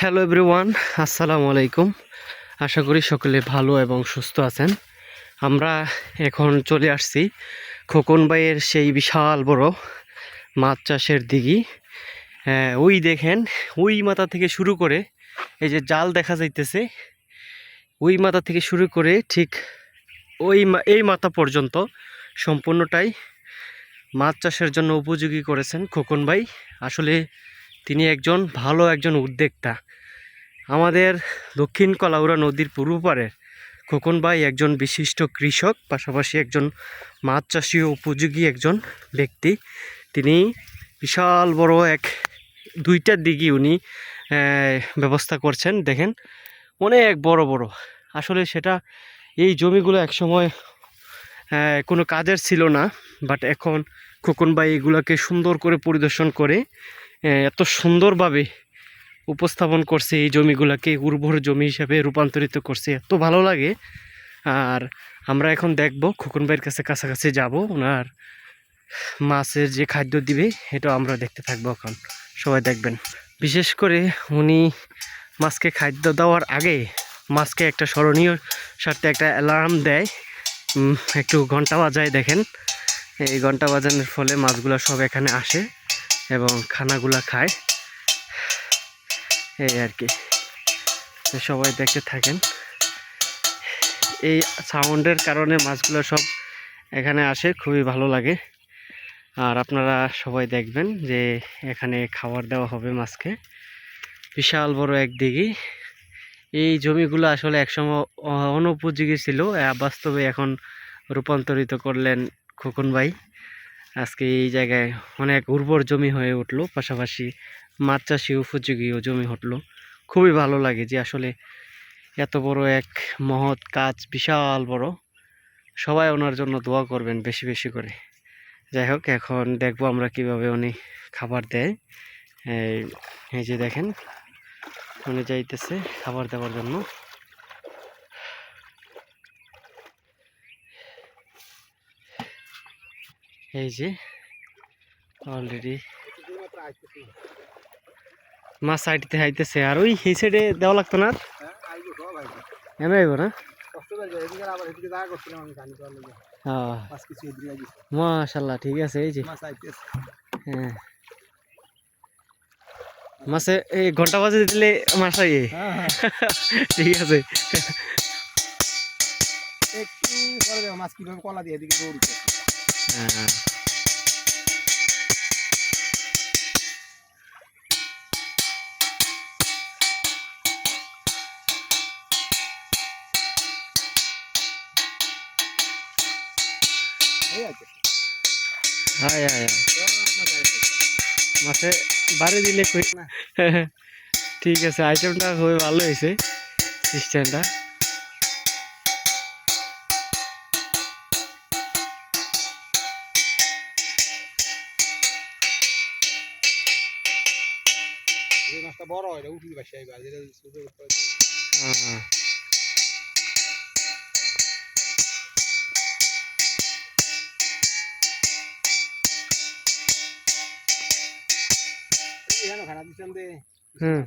Hello everyone আসসালামু আলাইকুম আশা করি সকলে ভালো এবং সুস্থ আছেন। আমরা এখন চলে আসছি খোকন ভাইয়ের সেই বিশাল বড় মাছ চাষের দিঘি। ওই দেখেন, ওই মাথা থেকে শুরু করে এই যে জাল দেখা যাইতেছে, ওই মাথা থেকে শুরু করে ঠিক ওই এই মাথা পর্যন্ত সম্পূর্ণটাই মাছ চাষের জন্য উপযোগী করেছেন খোকন ভাই। আসলে তিনি একজন ভালো একজন উদ্যোক্তা। আমাদের দক্ষিণ কলাউড়া নদীর পূর্ব পারের খোকন ভাই একজন বিশিষ্ট কৃষক, পাশাপাশি একজন মাছ চাষী উপযোগী একজন ব্যক্তি। তিনি বিশাল বড় এক, দুইটা দিঘি উনি ব্যবস্থা করছেন, দেখেন। অনেক বড় বড়। আসলে সেটা এই জমিগুলো একসময় কোনো কাজের ছিল না, বাট এখন খোকন ভাই এগুলোকে সুন্দর করে পরিদর্শন করে এত সুন্দরভাবে উপস্থাপন করছে এই জমিগুলোকে, উর্বর জমি হিসাবে রূপান্তরিত করছে। এত ভালো লাগে। আর আমরা এখন দেখব, খোকন ভাইয়ের কাছে কাছাকাছি যাব। ওনার মাছের যে খাদ্য দিবে, এটা আমরা দেখতে থাকব এখন। সবাই দেখবেন। বিশেষ করে উনি মাছকে খাদ্য দেওয়ার আগে মাছকে একটা স্মরণীয় স্বার্থে একটা অ্যালার্ম দেয়। একটু ঘণ্টা বাজায় দেখেন। এই ঘণ্টা বাজানোর ফলে মাছগুলো সব এখানে আসে। এবং খানাগুলা খায়। এই আর কি। সবাই দেখতে থাকেন। এই সাউন্ডের কারণে মাছগুলো সব এখানে আসে, খুবই ভালো লাগে। আর আপনারা সবাই দেখবেন যে এখানে খাবার দেওয়া হবে মাছকে। বিশাল বড় এক দিঘি। এই জমিগুলো আসলে একসময় অনুপযোগী ছিল। বাস্তবে এখন রূপান্তরিত করলেন খোকন ভাই। আজকে এই জায়গায় অনেক উর্বর জমি হয়ে উঠল, পাশাপাশি মাছ চাষি উপযোগীও জমি উঠল খুবই ভালো লাগে যে আসলে এত বড় এক মহৎ কাজ, বিশাল বড়। সবাই ওনার জন্য দোয়া করবেন বেশি বেশি করে। যাই হোক, এখন দেখব আমরা কীভাবে উনি খাবার দেয়। এই যে দেখেন, উনি যাইতেছে খাবার দেওয়ার জন্য। এই যে অলরেডি মাছ সাইডতে হাইতেছে আর ওই এই সাইডে দেওয়া লাগতো না এমন আইব না? হ্যাঁ মাশাল্লাহ ঠিক আছে এই যে। হ্যাঁ। মাসে এই ঘণ্টা বাজে দিলে মাছ আইয়ে ঠিক আছে। একটু মাছ কীভাবে কলা দিয়ে এদিকে দৌড়ছে হ্যাঁ এই আছে হায় হায় হায়। মাছে বাড়ি দিলে কই না ঠিক আছে আইটেমটা খুবই ভালো হয়েছে সিস্টেমটা যে মাছটা বড় হয় এটা উঠি বাসি আইবা যেটা ছোট খানা দে। হুম।